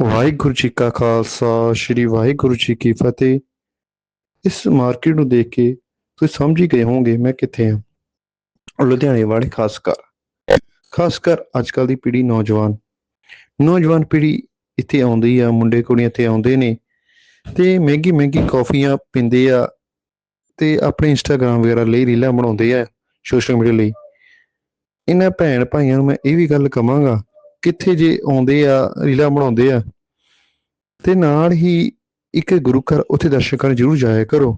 ਵਾਹਿਗੁਰੂ ਜੀ ਕਾ ਖਾਲਸਾ, ਸ੍ਰੀ ਵਾਹਿਗੁਰੂ ਜੀ ਕੀ ਫਤਿਹ। ਇਸ ਮਾਰਕੀਟ ਨੂੰ ਦੇਖ ਕੇ ਤੁਸੀਂ ਸਮਝ ਹੀ ਗਏ ਹੋਵੋਗੇ ਮੈਂ ਕਿੱਥੇ ਹਾਂ ਲੁਧਿਆਣੇ ਵਾਲੇ, ਖਾਸ ਕਰ। ਖਾਸ ਕਰ ਅੱਜ ਕੱਲ ਦੀ ਪੀੜ੍ਹੀ ਨੌਜਵਾਨ। ਨੌਜਵਾਨ ਪੀੜ੍ਹੀ ਇੱਥੇ ਆਉਂਦੀ ਆ, ਮੁੰਡੇ ਕੁੜੀਆਂ ਇੱਥੇ ਆਉਂਦੇ ਨੇ। ਤੇ ਮਹਿੰਗੀ ਮਹਿੰਗੀ ਕਾਫੀਆਂ ਪੀਂਦੇ ਆ ਤੇ ਆਪਣੇ ਇੰਸਟਾਗ੍ਰam ਵਗੈਰਾ ਲਈ ਰੀਲਾਂ ਬਣਾਉਂਦੇ ਆ ਸੋਸ਼ਲ ਮੀਡੀਆ ਲਈ। ਇਹਨਾਂ ਭੈਣ ਭਾਈਆਂ ਨੂੰ ਮੈਂ ਇਹ ਵੀ ਗੱਲ ਕਵਾਂਗਾ ਕਿੱਥੇ ਜੇ ਆਉਂਦੇ ਆ ਰੀਲਾਂ ਬਣਾਉਂਦੇ ਆ, ਤੇ ਨਾਲ ਹੀ ਇੱਕ ਗੁਰੂ ਘਰ ਉੱਥੇ ਦਰਸ਼ਕਾਂ ਨੂੰ ਜ਼ਰੂਰ ਜਾਇਆ ਕਰੋ।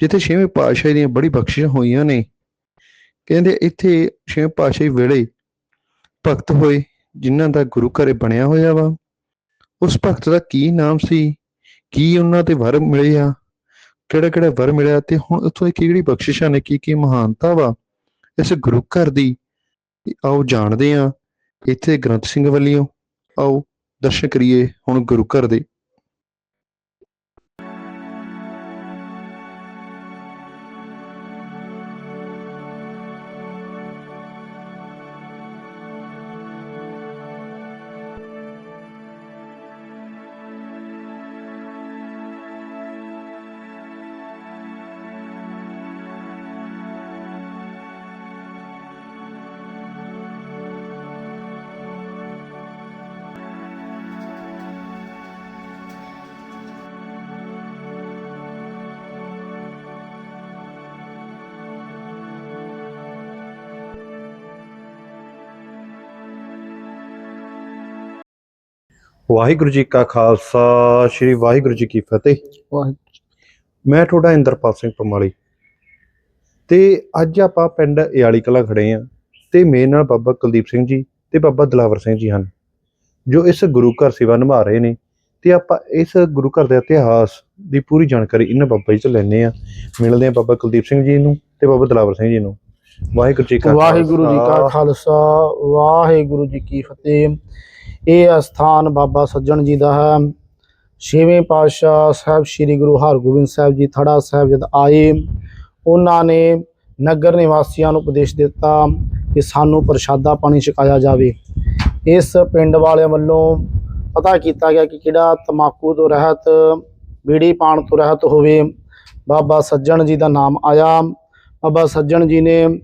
ਜਿੱਥੇ ਛੇਵੇਂ ਪਾਤਸ਼ਾਹ ਦੀਆਂ ਬੜੀ ਬਖਸ਼ਿਸ਼ਾਂ ਹੋਈਆਂ ਨੇ। ਕਹਿੰਦੇ ਇੱਥੇ ਛੇਵੇਂ ਪਾਤਸ਼ਾਹੀ ਵੇਲੇ ਭਗਤ ਹੋਏ, ਜਿਨ੍ਹਾਂ ਦਾ ਗੁਰੂ ਘਰੇ ਬਣਿਆ ਹੋਇਆ ਵਾ। ਉਸ ਭਗਤ ਦਾ ਕੀ ਨਾਮ ਸੀ? ਕੀ ਉਹਨਾਂ ਤੇ ਵਰ ਮਿਲੇ ਆ ਕਿਹੜਾ ਕਿਹੜਾ ਵਰ ਮਿਲਿਆ? ਤੇ ਹੁਣ ਉੱਥੋਂ ਦੀ ਕਿਹੜੀ ਬਖਸ਼ਿਸ਼ਾਂ ਨੇ? ਕੀ ਕੀ ਮਹਾਨਤਾ ਵਾ? ਇਸ ਗੁਰੂ ਘਰ ਦੀ, ਆਓ ਜਾਣਦੇ ਆ ਇੱਥੇ ਗ੍ਰੰਥ ਸਿੰਘ ਵੱਲੋਂ ਆਓ ਦਰਸ਼ਨ ਕਰੀਏ ਹੁਣ ਗੁਰੂ ਘਰ ਦੇ। ਵਾਹਿਗੁਰੂ ਜੀ ਕਾ ਖਾਲਸਾ ਸ੍ਰੀ ਵਾਹਿਗੁਰੂ ਜੀ ਕੀ ਫਤਿਹ। ਵਾਹਿਗੁਰੂ ਮੈਂ ਤੁਹਾਡਾ ਇੰਦਰਪਾਲ ਸਿੰਘ ਪਮਾਲੀ। ਤੇ ਅੱਜ ਆਪਾਂ ਪਿੰਡ ਇਆਲੀ ਕਲਾ ਖੜੇ ਆ ਤੇ ਮੇਰੇ ਨਾਲ ਬਾਬਾ ਕੁਲਦੀਪ ਸਿੰਘ ਜੀ ਤੇ ਬਾਬਾ ਦਲਾਵਰ ਸਿੰਘ ਜੀ ਹਨ ਜੋ ਇਸ ਗੁਰੂ ਘਰ ਸੇਵਾ ਨਿਭਾ ਰਹੇ ਨੇ ਤੇ ਆਪਾਂ ਇਸ ਗੁਰੂ ਘਰ ਦੇ ਇਤਿਹਾਸ ਦੀ ਪੂਰੀ ਜਾਣਕਾਰੀ ਇਹਨਾਂ ਬਾਬਾ ਜੀ ਤੋਂ ਲੈਣੇ ਆ। ਮਿਲਦੇ ਆ ਬਾਬਾ ਕੁਲਦੀਪ ਸਿੰਘ ਜੀ ਨੂੰ ਤੇ ਬਾਬਾ ਦਲਾਵਰ ਸਿੰਘ ਜੀ ਨੂੰ। ਵਾਹਿਗੁਰੂ ਜੀ ਕਾ ਵਾਹਿਗੁਰੂ ਜੀ ਕਾ ਖਾਲਸਾ ਵਾਹਿਗੁਰੂ ਜੀ ਕੀ ਫਤਿਹ। ਇਹ ਅਸਥਾਨ ਬਾਬਾ ਸੱਜਣ ਜੀ ਦਾ ਹੈ। ਛੇਵੇਂ ਪਾਤਸ਼ਾਹ ਸਾਹਿਬ ਸ੍ਰੀ ਗੁਰੂ ਹਰਗੋਬਿੰਦ ਸਾਹਿਬ ਜੀ ਥੜਾ ਸਾਹਿਬ ਜਦ ਆਏ, ਉਹਨਾਂ ਨੇ ਨਗਰ ਨਿਵਾਸੀਆਂ ਨੂੰ ਉਪਦੇਸ਼ ਦਿੱਤਾ ਕਿ ਸਾਨੂੰ ਪ੍ਰਸ਼ਾਦਾ ਪਾਣੀ ਛਕਾਇਆ ਜਾਵੇ। ਇਸ ਪਿੰਡ ਵਾਲਿਆਂ ਵੱਲੋਂ ਪਤਾ ਕੀਤਾ ਗਿਆ ਕਿ ਕਿਹੜਾ ਤਮਾਕੂ ਤੋਂ ਰਹਿਤ, ਬੀੜੀ ਪਾਣ ਤੋਂ ਰਹਿਤ ਹੋਵੇ। ਬਾਬਾ ਸੱਜਣ ਜੀ ਦਾ ਨਾਮ ਆਇਆ। ਬਾਬਾ ਸੱਜਣ ਜੀ ਨੇ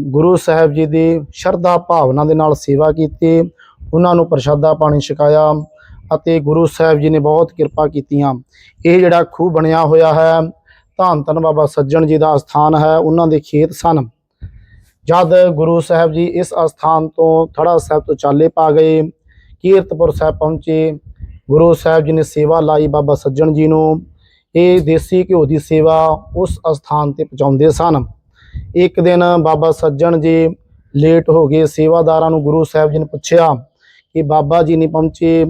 ਗੁਰੂ ਸਾਹਿਬ ਜੀ ਦੀ ਸ਼ਰਧਾ ਭਾਵਨਾ ਦੇ ਨਾਲ ਸੇਵਾ ਕੀਤੀ। ਉਹਨਾਂ ਨੂੰ ਪ੍ਰਸ਼ਾਦਾ ਪਾਣੀ ਛਕਾਇਆ ਅਤੇ ਗੁਰੂ ਸਾਹਿਬ ਜੀ ਨੇ ਬਹੁਤ ਕਿਰਪਾ ਕੀਤੀਆਂ। ਇਹ ਜਿਹੜਾ ਖੂਹ ਬਣਿਆ ਹੋਇਆ ਹੈ ਧੰਨ ਧੰਨ ਬਾਬਾ ਸੱਜਣ ਜੀ ਦਾ ਸਥਾਨ ਹੈ, ਉਹਨਾਂ ਦੇ ਖੇਤ ਸਨ। ਜਦ ਗੁਰੂ ਸਾਹਿਬ ਜੀ ਇਸ ਅਸਥਾਨ ਤੋਂ ਥੜਾ ਸਾਹਿਬ ਤੋਂ ਚਾਲੇ ਪਾ ਗਏ, ਕੀਰਤਪੁਰ ਸਾਹਿਬ ਪਹੁੰਚੇ, ਗੁਰੂ ਸਾਹਿਬ ਜੀ ਨੇ ਸੇਵਾ ਲਾਈ ਬਾਬਾ ਸੱਜਣ ਜੀ ਨੂੰ। ਇਹ ਦੇਸੀ ਘਿਓ ਦੀ ਸੇਵਾ ਉਸ ਅਸਥਾਨ ਤੇ ਪਹੁੰਚਾਉਂਦੇ ਸਨ। ਇੱਕ ਦਿਨ ਬਾਬਾ ਸੱਜਣ ਜੀ ਲੇਟ ਹੋ ਗਏ, ਸੇਵਾਦਾਰਾਂ ਨੂੰ ਗੁਰੂ ਸਾਹਿਬ ਜੀ ਨੇ ਪੁੱਛਿਆ ਕਿ ਬਾਬਾ ਜੀ ਨਹੀਂ ਪਹੁੰਚੇ,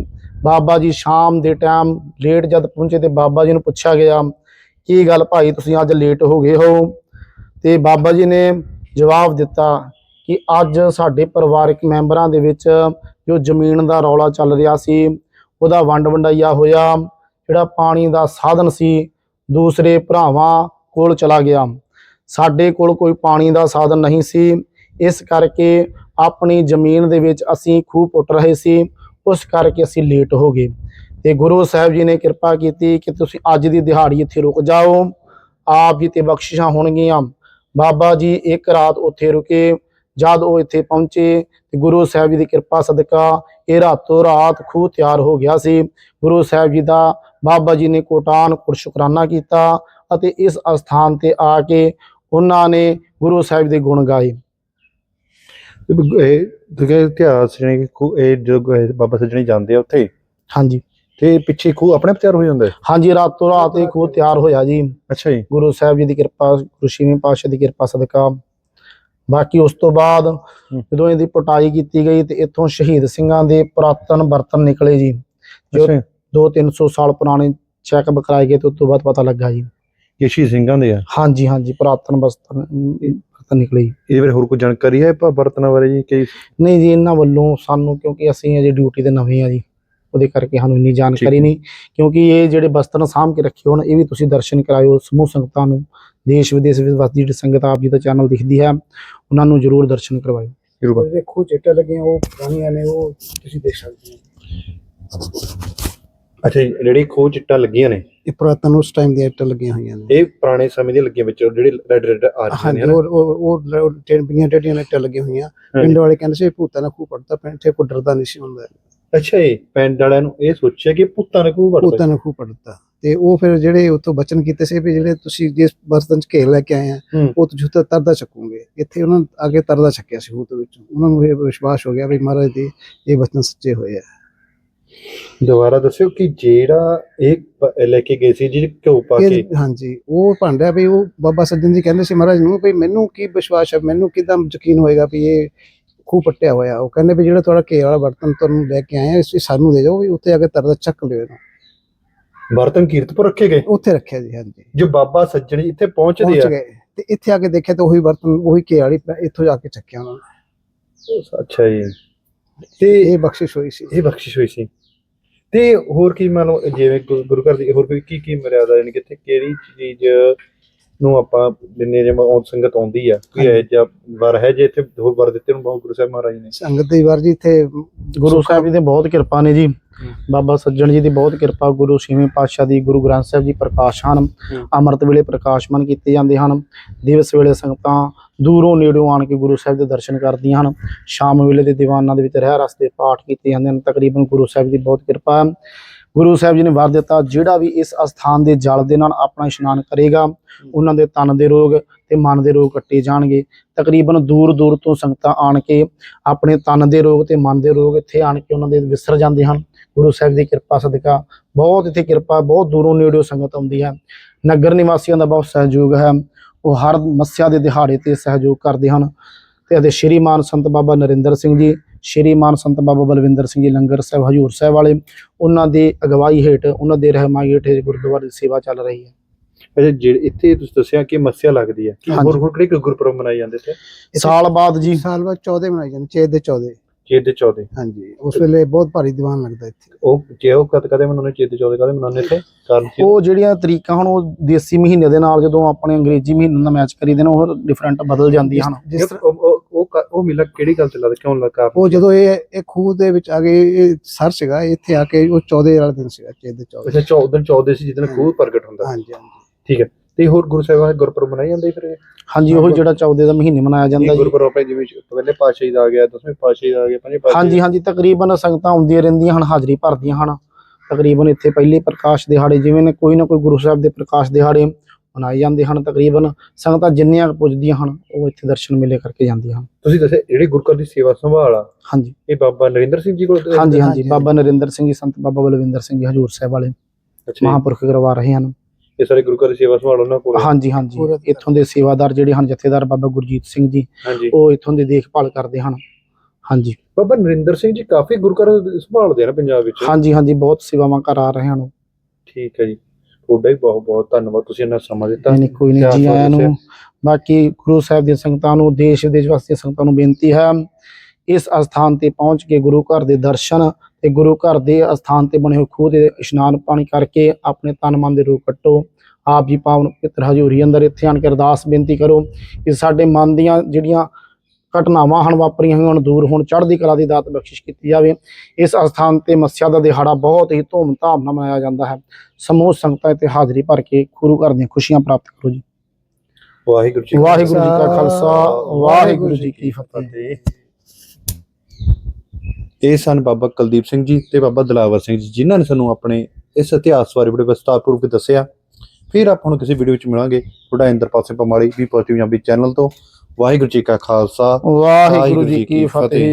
ਬਾਬਾ ਜੀ ਸ਼ਾਮ ਦੇ ਟਾਈਮ ਲੇਟ ਜਦ ਪਹੁੰਚੇ ਤੇ ਬਾਬਾ ਜੀ ਨੂੰ ਪੁੱਛਿਆ ਗਿਆ, ਕੀ ਗੱਲ ਭਾਈ ਤੁਸੀਂ ਅੱਜ ਲੇਟ ਹੋ ਗਏ ਹੋ? ਤੇ ਬਾਬਾ ਜੀ ਨੇ ਜਵਾਬ ਦਿੱਤਾ ਕਿ ਅੱਜ ਸਾਡੇ ਪਰਿਵਾਰਕ ਮੈਂਬਰਾਂ ਦੇ ਵਿੱਚ ਜੋ ਜ਼ਮੀਨ ਦਾ ਰੌਲਾ ਚੱਲ ਰਿਹਾ ਸੀ, ਉਹਦਾ ਵੰਡ ਵੰਡਾਈਆ ਹੋਇਆ, ਜਿਹੜਾ ਪਾਣੀ ਦਾ ਸਾਧਨ ਸੀ, ਦੂਸਰੇ ਭਰਾਵਾਂ ਕੋਲ ਚਲਾ ਗਿਆ। ਸਾਡੇ ਕੋਲ ਕੋਈ ਪਾਣੀ ਦਾ ਸਾਧਨ ਨਹੀਂ ਸੀ, ਇਸ ਕਰਕੇ ਆਪਣੀ ਜ਼ਮੀਨ ਦੇ ਵਿੱਚ ਅਸੀਂ ਖੂਹ ਪੁੱਟ ਰਹੇ ਸੀ, ਉਸ ਕਰਕੇ ਅਸੀਂ ਲੇਟ ਹੋ ਗਏ। ਤੇ ਗੁਰੂ ਸਾਹਿਬ ਜੀ ਨੇ ਕਿਰਪਾ ਕੀਤੀ ਕਿ ਤੁਸੀਂ ਅੱਜ ਦੀ ਦਿਹਾੜੀ ਇੱਥੇ ਰੁਕ ਜਾਓ, ਆਪ ਜੀ ਤੇ ਬਖਸ਼ਿਸ਼ਾਂ ਹੋਣਗੀਆਂ। ਬਾਬਾ ਜੀ ਇੱਕ ਰਾਤ ਉੱਥੇ ਰੁਕੇ, ਜਦ ਉਹ ਇੱਥੇ ਪਹੁੰਚੇ, ਤੇ ਗੁਰੂ ਸਾਹਿਬ ਜੀ ਦੀ ਕਿਰਪਾ ਸਦਕਾ ਇਹ ਰਾਤੋਂ ਰਾਤ ਖੂਹ ਤਿਆਰ ਹੋ ਗਿਆ ਸੀ। ਗੁਰੂ ਸਾਹਿਬ ਜੀ ਦਾ ਬਾਬਾ ਜੀ ਨੇ ਕੋਟਾਨ ਕੁਰ ਸ਼ੁਕਰਾਨਾ ਕੀਤਾ ਅਤੇ ਇਸ ਅਸਥਾਨ ਤੇ ਆ ਕੇ ਉਹਨਾਂ ਨੇ ਗੁਰੂ ਸਾਹਿਬ ਦੇ ਗੁਣ ਗਾਏ। ਇਹ ਦੁਗੇ ਇਤਿਹਾਸ ਕਿ ਖੂਹ- ਇਹ ਜੋ ਇਹ ਬਾਬਾ ਸੱਜਣੀ ਜਾਂਦੇ ਆ ਉੱਥੇ ਹਾਂਜੀ। ਤੇ ਪਿੱਛੇ ਖੂਹ ਆਪਣੇ ਆਪ ਤਿਆਰ ਹੋ ਜਾਂਦਾ? ਹੈ? ਹਾਂਜੀ ਰਾਤੋਂ ਰਾਤ ਇਹ ਖੂਹ ਤਿਆਰ ਹੋਇਆ ਜੀ। ਅੱਛਾ ਜੀ। ਗੁਰੂ ਸਾਹਿਬ ਜੀ ਦੀ ਕਿਰਪਾ ਗੁਰੂ ਛੇਵੇਂ ਪਾਤਸ਼ਾਹ ਦੀ ਕਿਰਪਾ ਸਦਕਾ। ਬਾਕੀ ਉਸ ਤੋਂ ਬਾਅਦ ਜਦੋਂ ਇਹਦੀ ਪਟਾਈ ਕੀਤੀ ਗਈ ਤੇ ਇੱਥੋਂ ਸ਼ਹੀਦ ਸਿੰਘਾਂ ਦੇ ਪੁਰਾਤਨ ਬਰਤਨ ਨਿਕਲੇ ਜੀ। ਜੋ ਅੱਛਾ 2-300 ਸਾਲ ਪੁਰਾਣੇ ਚੈੱਕ ਕਰਾਏ ਗਏ ਤੇ ਉਸ ਤੋਂ ਬਾਅਦ ਪਤਾ ਲੱਗਾ ਜੀ। ਯਸ਼ੀ ਸਿੰਘਾਂ ਦੇ ਆ? ਹਾਂਜੀ ਹਾਂਜੀ ਪੁਰਾਤਨ ਬਸਤਰ ਬਰਤਨ ਨਿਕਲੇ ਇਹਦੇ ਬਾਰੇ ਹੋਰ ਕੋਈ ਜਾਣਕਾਰੀ ਹੈ ਭਾ ਬਰਤਨਾਂ ਬਾਰੇ ਜੀ ਕਿ ਨਹੀਂ ਜੀ ਇਹਨਾਂ ਵੱਲੋਂ ਸਾਨੂੰ ਕਿਉਂਕਿ ਅਸੀਂ ਅਜੇ ਡਿਊਟੀ ਤੇ ਨਵੇਂ ਆ ਜੀ ਉਹਦੇ ਕਰਕੇ ਸਾਨੂੰ ਇੰਨੀ ਜਾਣਕਾਰੀ ਨਹੀਂ। ਕਿਉਂਕਿ ਇਹ ਜਿਹੜੇ ਬਸਤਰ ਸਾਂਭ ਕੇ ਰੱਖੇ ਹੋਣ ਇਹ ਵੀ ਤੁਸੀਂ ਦਰਸ਼ਨ ਕਰਾਇਓ। ਸਮੂਹ ਸੰਗਤਾਂ ਨੂੰ ਦੇਸ਼ ਵਿਦੇਸ਼ ਵਿੱਚ ਵਸਦੀ ਜਿਹੜੀ ਸੰਗਤ ਆਪ ਜੀ ਦਾ ਚੈਨਲ ਦਿਖਦੀ ਹੈ ਉਹਨਾਂ ਨੂੰ ਜਰੂਰ ਦਰਸ਼ਨ ਕਰਵਾਇਓ। ਦੇਖੋ ਚਿੱਟੇ ਲੱਗੇ ਉਹ ਪੁਰਾਣੀਆਂ ਨੇ ਉਹ ਤੁਸੀਂ ਦੇਖ ਸਕਦੇ ਹੋ। ਅੱਛਾ ਜੀ ਜਿਹੜੀ ਖੋਜ ਚਿੱਟਾਂ ਲੱਗੀਆਂ ਨੇ। ਇਹ ਪੁਰਾਤਨ ਉਸ ਟਾਈਮ ਦੀਆਂ ਇੱਟਾਂ ਲੱਗੀਆਂ ਹੋਈਆਂ ਨੇ। ਇਹ ਪੁਰਾਣੇ ਸਮੇਂ ਦੀਆਂ ਲੱਗੀਆਂ ਵਿੱਚ ਜਿਹੜੇ ਰੈੱਡ ਰੈੱਡ ਆ ਰਹੀਆਂ ਹਾਂਜੀ ਨੇ ਹਨਾ? ਉਹ ਉਹ ਉਹ ਟੈਂਪੀਆਂ ਟੇਡੀਆਂ ਇੱਟਾਂ ਲੱਗੀਆਂ ਹੋਈਆਂ। ਪਿੰਡ ਵਾਲੇ ਕਹਿੰਦੇ ਸੀ ਭੂਤਾਂ ਦਾ ਖੂਹ ਪੜਦਾ ਪਿੰਡ ਤੇ ਕੋਈ ਡਰਦਾ ਨਹੀਂ ਸੀ ਹੁੰਦਾ। ਅੱਛਾ ਜੀ ਪਿੰਡ ਵਾਲਿਆਂ ਨੂੰ ਇਹ ਸੋਚਿਆ ਕਿ ਭੂਤਾਂ ਨੇ ਖੂਹ ਵੜਦਾ ਭੂਤਾਂ ਦਾ ਖੂਹ ਪੜਦਾ। ਤੇ ਉਹ ਫਿਰ ਜਿਹੜੇ ਉਤੋਂ ਬਚਨ ਕੀਤੇ ਸੀ ਵੀ ਜਿਹੜੇ ਤੁਸੀਂ ਜਿਸ ਬਰਤਨ ਚ ਘੇਰ ਲੈ ਕੇ ਆਏ ਆ ਹੂੰ। ਉਹ ਤੁਸੀਂ ਉੱਤੇ ਤਰਦਾ ਚੱਕੋਗੇ ਇੱਥੇ ਉਹਨਾਂ ਨੇ ਅੱਗੇ ਤਰਦਾ ਚੱਕਿਆ ਸੀ ਖੂਹ ਦੇ ਵਿੱਚ। ਉਹਨਾਂ ਨੂੰ ਇਹ ਵਿਸ਼ਵਾਸ ਹੋ ਗਿਆ ਵੀ ਮਹਾਰਾਜ ਦੇ ਇਹ ਬਚਨ ਸੱਚੇ ਹੋਏ ਆ। ਦੁਬਾਰਾ ਦੱਸਿਓ ਕਿ ਜਿਹੜਾ ਇਹ ਪ- ਲੈ ਕੇ ਗਏ ਸੀ ਜਿਹਦੇ ਘਿਓ ਪਾ ਕੇ। ਹਾਂਜੀ ਉਹ ਭਾਂਡਿਆ ਵੀ ਉਹ ਬਾਬਾ ਸੱਜਣ ਜੀ ਕਹਿੰਦੇ ਸੀ ਮਹਾਰਾਜ ਨੂੰ ਵੀ ਮੈਨੂੰ ਕੀ ਵਿਸ਼ਵਾਸ ਹੈ ਮੈਨੂੰ ਕਿਦਾਂ ਯਕੀਨ ਹੋਏਗਾ ਵੀ ਇਹ ਖੂਹ ਪੱਟਿਆ ਹੋਇਆ। ਉਹ ਕਹਿੰਦੇ ਵੀ ਜਿਹੜਾ ਤੁਹਾਡਾ ਘੇ ਵਾਲਾ ਬਰਤਨ ਤੁਹਾਨੂੰ ਲੈ ਕੇ ਆਏ ਆ ਇਸ ਸਾਨੂੰ ਦੇ ਜਾਓ ਵੀ ਉੱਥੇ ਆ ਕੇ ਤਰਦਾ ਚੱਕ ਲਿਓ ਇਹਨੂੰ। ਬਰਤਨ ਕੀਰਤਪੁਰ ਰੱਖੇ ਗਏ? ਉੱਥੇ ਰੱਖਿਆ ਜੀ ਹਾਂਜੀ। ਜੋ ਬਾਬਾ ਸੱਜਣ ਜੀ ਇੱਥੇ ਪਹੁੰਚਦੇ ਪਹੁੰਚ ਆ ਗਏ ਤੇ ਇੱਥੇ ਆ ਕੇ ਦੇਖਿਆ ਤਾਂ ਉਹੀ ਬਰਤਨ ਉਹੀ ਘੇ ਵਾਲੀ ਪ- ਇੱਥੋਂ ਜਾ ਕੇ ਚੱਕਿਆ ਉਹਨਾਂ ਨੇ। ਅੱਛਾ ਜੀ। ਤੇ ਇਹ ਬਖਸ਼ਿਸ਼ ਹੋਈ ਸੀ। ਇਹ ਬਖਸ਼ਿਸ਼ ਹੋਈ ਸੀ। ਤੇ ਹੋਰ ਕੀ ਮੰਨ ਲਓ, ਜਿਵੇਂ ਗੁਰੂ ਗੁਰੂ ਘਰ ਦੀ ਹੋਰ ਕੋਈ ਕੀ ਕੀ ਮਰਿਆਦਾ ਯਾਨੀ ਕਿ ਇੱਥੇ ਕਿਹੜੀ ਚੀਜ਼ ਨੂੰ ਆਪਾਂ ਦਿਨੇ ਜਿਵੇਂ ਔਂ ਸੰਗਤ ਆਉਂਦੀ ਆ ਕੋਈ ਹੈ ਜਾਂ ਵਰ ਹੈ ਜੇ ਇੱਥੇ ਹੋਰ ਵਰ ਦਿੱਤੇ ਨੂੰ ਬਹੁਤ ਗੁਰੂ ਸਾਹਿਬ ਮਹਾਰਾਜ ਨੇ? ਸੰਗਤ ਦੀ ਵਾਰ ਜੀ ਇੱਥੇ ਗੁਰੂ ਸਾਹਿਬ ਜੀ ਦੀ ਬਹੁਤ ਕਿਰਪਾ ਨੇ ਜੀ। ਬਾਬਾ ਸੱਜਣ ਜੀ ਦੀ ਬਹੁਤ ਕਿਰਪਾ ਗੁਰੂ ਛੇਵੇਂ ਪਾਤਸ਼ਾਹ ਦੀ ਗੁਰੂ ਗ੍ਰੰਥ ਸਾਹਿਬ ਜੀ ਪ੍ਰਕਾਸ਼ ਹਨ ਅੰਮ੍ਰਿਤ ਵੇਲੇ ਪ੍ਰਕਾਸ਼ਮਨ ਕੀਤੇ ਜਾਂਦੇ ਹਨ। ਦਿਵਸ ਵੇਲੇ ਸੰਗਤਾਂ ਦੂਰੋਂ ਨੇੜੋਂ ਆਣ ਕੇ ਗੁਰੂ ਸਾਹਿਬ ਦੇ ਦਰਸ਼ਨ ਕਰਦੀਆਂ ਹਨ। ਸ਼ਾਮ ਵੇਲੇ ਦੇ ਦੀਵਾਨਾਂ ਦੇ ਵਿੱਚ ਰਹਿ ਰਸ ਦੇ ਪਾਠ ਕੀਤੇ ਜਾਂਦੇ ਹਨ। ਤਕਰੀਬਨ ਗੁਰੂ ਸਾਹਿਬ ਦੀ ਬਹੁਤ ਕਿਰਪਾ ਹੈ। ਗੁਰੂ ਸਾਹਿਬ ਜੀ ਨੇ ਵਰ ਦਿੱਤਾ, ਜਿਹੜਾ ਵੀ ਇਸ ਅਸਥਾਨ ਦੇ ਜਲ ਦੇ ਨਾਲ ਆਪਣਾ ਇਸ਼ਨਾਨ ਕਰੇਗਾ, ਉਹਨਾਂ ਦੇ ਤਨ ਦੇ ਰੋਗ ਤੇ ਮਨ ਦੇ ਰੋਗ ਕੱਟੇ ਜਾਣਗੇ। ਤਕਰੀਬਨ ਦੂਰ ਦੂਰ ਤੋਂ ਸੰਗਤਾਂ ਆਣ ਕੇ ਆਪਣੇ ਤਨ ਦੇ ਰੋਗ ਤੇ ਮਨ ਦੇ ਰੋਗ ਇੱਥੇ ਆਣ ਕੇ ਉਹਨਾਂ ਦੇ ਵਿਸਰ ਜਾਂਦੇ ਹਨ। ਗੁਰੂ ਸਾਹਿਬ ਦੀ ਕਿਰਪਾ ਸਦਕਾ, ਬਹੁਤ ਇੱਥੇ ਕਿਰਪਾ, ਬਹੁਤ ਦੂਰੋਂ ਨੇੜਿਓਂ ਸੰਗਤ ਆਉਂਦੀ ਹੈ। ਨਗਰ ਨਿਵਾਸੀਆਂ ਦਾ ਬਹੁਤ ਸਹਿਯੋਗ ਹੈ। ਉਹ ਹਰ ਮੱਸਿਆ ਦੇ ਦਿਹਾੜੇ ਤੇ ਸਹਿਯੋਗ ਕਰਦੇ ਹਨ। ਤੇ ਅਤੇ ਸ਼੍ਰੀਮਾਨ ਸੰਤ ਬਾਬਾ ਨਰਿੰਦਰ ਸਿੰਘ ਜੀ ਸ਼੍ਰੀਮਾਨ ਸੰਤ ਬਾਬਾ ਬਲਵਿੰਦਰ ਸਿੰਘ ਜੀ ਲੰਗਰ ਸਾਹਿਬ ਹਜੂਰ ਸਾਹਿਬ ਵਾਲੇ। ਉਹਨਾਂ ਦੀ ਅਗਵਾਈ ਹੇਠ ਉਹਨਾਂ ਦੇ ਰਹਿਮਾਈ ਹੇਠ ਇਹ ਗੁਰਦੁਆਰੇ ਦੀ ਸੇਵਾ ਚੱਲ ਰਹੀ ਹੈ। ਅੱਛਾ ਜਿਹੜੇ ਇੱਥੇ ਤੁਸੀਂ ਦੱਸਿਆ ਕਿ ਮੱਸਿਆ ਲੱਗਦੀ ਹੈ। ਕੀ ਹੋਰ। ਹੋਰ ਕਿਹੜੇ ਗੁਰਪੁਰਬ ਮਨਾਏ ਜਾਂਦੇ ਇੱਥੇ? ਸਾਲ ਬਾਅਦ ਜੀ। ਸਾਲ ਬਾਅਦ 14 ਮਨਾਏ ਜਾਂਦੇ ਚੇਤ ਦੇ 14 ਚੇਤ ਦੇ 14 ਹਾਂਜੀ ਉਸ ਵੇਲੇ ਬਹੁਤ ਭਾਰੀ ਦੀਵਾਨ ਲੱਗਦਾ ਇੱਥੇ। ਉਹ ਜੇ ਉਹ ਕਦ ਕਦੇ ਮਨਾਉਣੇ ਚੇਤ ਦੇ 14 ਕਦੇ ਮਨਾਉਣੇ ਇੱਥੇ ਕਾਰਨ ਕੀ ਉਹ ਜਿਹੜੀਆਂ ਤਰੀਕਾਂ ਹੁਣ ਉਹ ਦੇਸੀ ਮਹੀਨੇ ਦੇ ਨਾਲ ਜਦੋਂ ਆਪਣੇ ਅੰਗਰੇਜ਼ੀ ਮਹੀਨੇ ਦਾ ਮੈਚ ਕਰੀਦੇ ਨੇ ਉਹ ਡਿਫਰੈਂਟ ਬਦਲ ਜਾਂਦੀਆਂ ਹਨ। ਜਿਸ ਤਰ੍ਹਾਂ ਉਹ ਉਹ- ਮਿਲਾ ਕਿਹੜੀ ਗੱਲ ਤੇ ਲੱਗਦਾ ਕਿਉਂ ਲੱਗਾ ਉਹ ਜਦੋਂ ਇਹ ਇਹ ਖੂਹ ਦੇ ਵਿੱਚ ਆ ਗਏ ਇਹ ਸਰ ਸੀਗਾ ਇੱਥੇ ਆ ਕੇ ਉਹ 14 ਵਾਲਾ ਦਿਨ ਸੀਗਾ ਚੇਤ ਦੇ 14 ਅੱਛਾ 14 14 ਸੀ ਜਿੱਦਣ ਖੂਹ ਪ੍ਰਗਟ ਹੁੰਦਾ ਹਾਂਜੀ ਹਾਂਜੀ। ਠੀਕ ਹੈ। ਤੇ ਹੋਰ ਗੁਰੂ ਸਾਹਿਬਾਨ ਦੇ ਗੁਰਪੁਰਬ ਮਨਾਏ ਜਾਂਦੇ ਫਿਰ ਇਹ? ਹਾਂਜੀ ਉਹ ਜਿਹੜਾ 14 ਦਾ ਮਹੀਨੇ ਮਨਾਇਆ ਜਾਂਦਾ ਇਹ ਜੀ ਗੁਰਪੁਰਬ ਆਪਣੇ ਜਿਵੇਂ ਪਹਿਲੇ ਪਾਤਸ਼ਾਹੀ ਦਾ ਆ ਗਿਆ ਦਸਵੇਂ ਪਾਤਸ਼ਾਹੀ ਦਾ ਆ ਗਿਆ ਪੰਜਵੇਂ ਪਾਤਸ਼ਾਹੀ ਹਾਂਜੀ ਹਾਂਜੀ ਤਕਰੀਬਨ ਸੰਗਤਾਂ ਆਉਂਦੀਆਂ ਰਹਿੰਦੀਆਂ ਹਨ ਹਾਜ਼ਰੀ ਭਰਦੀਆਂ ਹਨ ਤਕਰੀਬਨ ਇੱਥੇ ਪਹਿਲੇ ਪ੍ਰਕਾਸ਼ ਦਿਹਾੜੇ ਜਿਵੇਂ ਨੇ ਕੋਈ ਨਾ ਕੋਈ ਗੁਰੂ ਸਾਹਿਬ ਦੇ ਪ੍ਰਕਾਸ਼ ਦਿਹਾੜੇ ਮਨਾਏ ਜਾਂਦੇ ਹਨ ਤਕਰੀਬਨ ਸੰਗਤਾਂ ਜਿੰਨੀਆਂ ਕੁ ਪੁੱਜਦੀਆਂ ਹਨ ਉਹ ਇੱਥੇ ਦਰਸ਼ਨ ਮੇਲੇ ਕਰਕੇ ਜਾਂਦੀਆਂ ਹਨ ਤੁਸੀਂ ਦੱਸਿਆ ਜਿਹੜੀ ਗੁਰੂ ਘਰ ਦੀ ਸੇਵਾ ਸੰਭਾਲ ਆ ਹਾਂਜੀ ਇਹ ਬਾਬਾ ਨਰਿੰਦਰ ਸਿੰਘ ਜੀ ਕੋਲ ਹਾਂਜੀ ਹਾਂਜੀ ਹਾਂਜੀ। ਬਾਬਾ ਨਰਿੰਦਰ ਸਿੰਘ ਜੀ ਸੰਤ ਬਾਬਾ ਬਲਵਿੰਦਰ ਸਿੰਘ ਜੀ ਹਜੂਰ ਸਾਹਿਬ ਵਾਲੇ ਅੱਛਾ ਜੀ। ਮਹਾਂਪੁਰਖ ਕਰਵਾ ਰਹੇ ਹਨ ਇਹ ਸਾਰੇ ਗੁਰੂ ਘਰ ਦੀ ਸੇਵਾ ਸੰਭਾਲ ਉਹਨਾਂ ਕੋਲ। ਹਾਂਜੀ ਹਾਂਜੀ। ਇੱਥੋਂ ਦੇ ਸੇਵਾਦਾਰ ਜਿਹੜੇ ਹਨ ਜਥੇਦਾਰ ਬਾਬਾ ਗੁਰਜੀਤ ਸਿੰਘ ਜੀ ਹਾਂਜੀ। ਉਹ ਇੱਥੋਂ ਦੀ ਦੇਖਭਾਲ ਕਰਦੇ ਹਨ। ਹਾਂਜੀ। ਬਾਬਾ ਨਰਿੰਦਰ ਸਿੰਘ ਜੀ ਕਾਫੀ ਗੁਰੂ ਘਰ ਸੰਭਾਲਦੇ ਨਾ ਪੰਜਾਬ ਵਿੱਚ। ਹਾਂਜੀ ਹਾਂਜੀ ਬਹੁਤ ਸੇਵਾਵਾਂ ਕਰਾ ਰਹੇ ਹਨ। ਠੀਕ ਹੈ ਜੀ। ਤੁਹਾਡਾ ਵੀ ਬਹੁਤ ਬਹੁਤ ਧੰਨਵਾਦ। ਤੁਸੀਂ ਇੰਨਾ ਸਮਾਂ ਦਿੱਤਾ। ਨਹੀਂ ਕੋਈ ਨਹੀਂ। ਜੀ ਆਇਆਂ। ਨੂੰ ਬਾਕੀ ਗੁਰੂ ਸਾਹਿਬ ਦੀਆਂ ਸੰਗਤਾਂ ਨੂੰ ਦੇਸ਼ ਵਿਦੇਸ਼ ਵਾਸੀਆਂ ਸੰਗਤਾਂ ਨੂੰ ਬੇਨਤੀ ਹੈ ਇਸ ਅਸਥਾਨ ਤੇ ਪਹੁੰਚ ਕੇ ਗੁਰੂ ਘਰ ਦੇ ਦਰਸ਼ਨ ਤੇ ਗੁਰੂ ਘਰ ਦੇ ਅਸਥਾਨ ਤੇ ਬਣੇ ਹੋਏ ਖੂਹ ਦੇ ਇਸ਼ਨਾਨ ਪਾਣੀ ਕਰਕੇ ਆਪਣੇ ਤਨ ਮਨ ਦੇ ਰੋਗ ਕੱਟੋ। ਆਪ ਜੀ ਪਾਵਨ ਪਵਿੱਤਰ ਹਜ਼ੂਰੀ ਅੰਦਰ ਇੱਥੇ ਆਣ ਕੇ ਅਰਦਾਸ ਬੇਨਤੀ ਕਰੋ ਕਿ ਸਾਡੇ ਮਨ ਦੀਆਂ ਜਿਹੜੀਆਂ ਘਟਨਾਵਾਂ ਹਨ ਵਾਪਰੀਆਂ ਹੋਈਆਂ ਹੁਣ ਦੂਰ ਹੋਣ ਚੜ੍ਹਦੀ ਕਲਾ ਦੀ ਦਾਤ ਬਖਸ਼ਿਸ਼ ਕੀਤੀ ਜਾਵੇ। ਇਸ ਅਸਥਾਨ ਤੇ ਮੱਸਿਆ ਦਾ ਦਿਹਾੜਾ ਬਹੁਤ ਹੀ ਧੂਮ-ਧਾਮ ਨਾਲ ਮਨਾਇਆ ਜਾਂਦਾ ਹੈ। ਸਮੂਹ ਸੰਗਤਾਂ ਇੱਥੇ ਹਾਜ਼ਰੀ ਭਰ ਕੇ ਗੁਰੂ ਘਰ ਦੀਆਂ ਖੁਸ਼ੀਆਂ ਪ੍ਰਾਪਤ ਕਰੋ ਜੀ। ਵਾਹਿਗੁਰੂ ਜੀ ਵਾਹਿਗੁਰੂ ਜੀ ਕਾ ਖਾਲਸਾ। ਵਾਹਿਗੁਰੂ ਜੀ ਕੀ ਫਤਿਹ। ਇਹ ਸਨ ਬਾਬਾ ਕੁਲਦੀਪ ਸਿੰਘ ਜੀ ਤੇ ਬਾਬਾ ਦਲਾਵਰ ਸਿੰਘ ਜੀ ਜਿਨ੍ਹਾਂ ਨੇ ਸਾਨੂੰ ਆਪਣੇ ਇਸ ਇਤਿਹਾਸ ਬਾਰੇ ਬੜੇ ਵਿਸਤਾਰਪੂਰਵਕ ਦੱਸਿਆ। ਫਿਰ ਆਪਾਂ ਹੁਣ ਕਿਸੇ ਵੀਡੀਓ ਵਿੱਚ ਮਿਲਾਂਗੇ। ਤੁਹਾਡਾ ਇੰਦਰ ਪਾਸੇ ਪਮਾੜੀ ਵੀ ਪੋਜ਼ਿਟਿਵ ਪੰਜਾਬੀ ਚੈਨਲ ਤੋਂ। ਵਾਹਿਗੁਰੂ ਜੀ ਕਾ ਖਾਲਸਾ। ਵਾਹਿਗੁਰੂ ਜੀ ਕੀ ਫਤਿਹ।